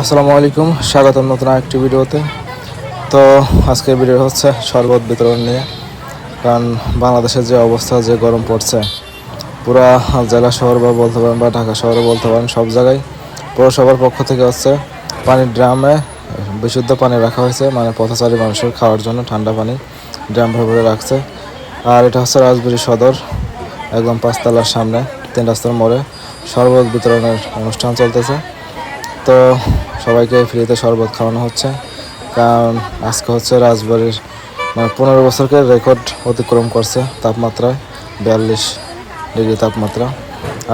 আসসালামু আলাইকুম, স্বাগতম নতুন একটি ভিডিওতে। তো আজকের ভিডিও হচ্ছে শরবত বিতরণ নিয়ে। কারণ বাংলাদেশের যে অবস্থা, যে গরম পড়ছে, পুরা জেলা শহর বা বলতে পারেন বা ঢাকা শহরে বলতে পারেন, সব জায়গায় পৌরসভার পক্ষ থেকে হচ্ছে পানির ড্রামে বিশুদ্ধ পানি রাখা হয়েছে। মানে পথচারী মানুষের খাওয়ার জন্য ঠান্ডা পানি ড্রাম ভরে রাখছে। আর এটা হচ্ছে রাজবাড়ী সদর, একদম পাঁচতলার সামনে তিন রাস্তার মোড়ে। শরবত বিতরণের অনুষ্ঠান চলতেছে। তো সবাইকে ফ্রিতে শরবত খাওয়ানো হচ্ছে। কারণ আজকে হচ্ছে রাজবাড়ির মানে পনেরো বছরকে রেকর্ড অতিক্রম করছে তাপমাত্রায় বিয়াল্লিশ ডিগ্রি তাপমাত্রা।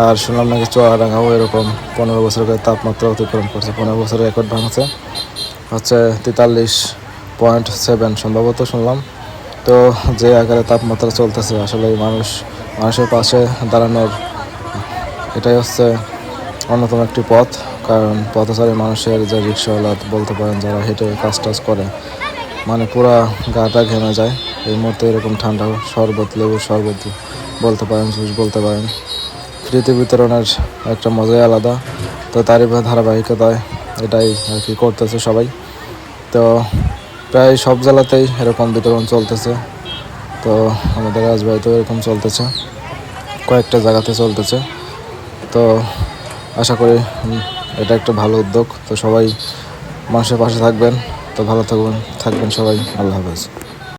আর শুনলাম নাকি চুয়াডাঙ্গাও এরকম পনেরো বছরকে তাপমাত্রা অতিক্রম করছে। পনেরো বছরের রেকর্ড ভাঙছে। হচ্ছে তেতাল্লিশ পয়েন্ট সেভেন সম্ভবত শুনলাম। তো যে আকারে তাপমাত্রা চলতেছে, আসলে মানুষ, মানুষের পাশে দাঁড়ানোর এটাই হচ্ছে অন্যতম একটি পথ। কারণ পথচারী মানুষের যে রিক্সাওয়ালা বলতে পারেন যারা হেঁটে কাজ টাজ করে মানে পুরা গাটা ঘেমে যায়। এই মুহূর্তে এরকম ঠান্ডা শরবত, লেবুর শরবত বলতে পারেন, জুস বলতে পারেন ফ্রিতে বিতরণের একটা মজাই আলাদা। তো তারই ধারাবাহিকতায় এটাই আর কি করতেছে সবাই। তো প্রায় সব জেলাতেই এরকম বিতরণ চলতেছে। তো আমাদের রাজবাড়িতেও এরকম চলতেছে। কয়েকটা জায়গাতে চলতেছে। তো আশা করি এটা একটা ভালো উদ্যোগ। তো সবাই মানুষের পাশে থাকবেন। তো ভালো থাকবেন থাকবেন সবাই। আল্লাহ হাফেজ।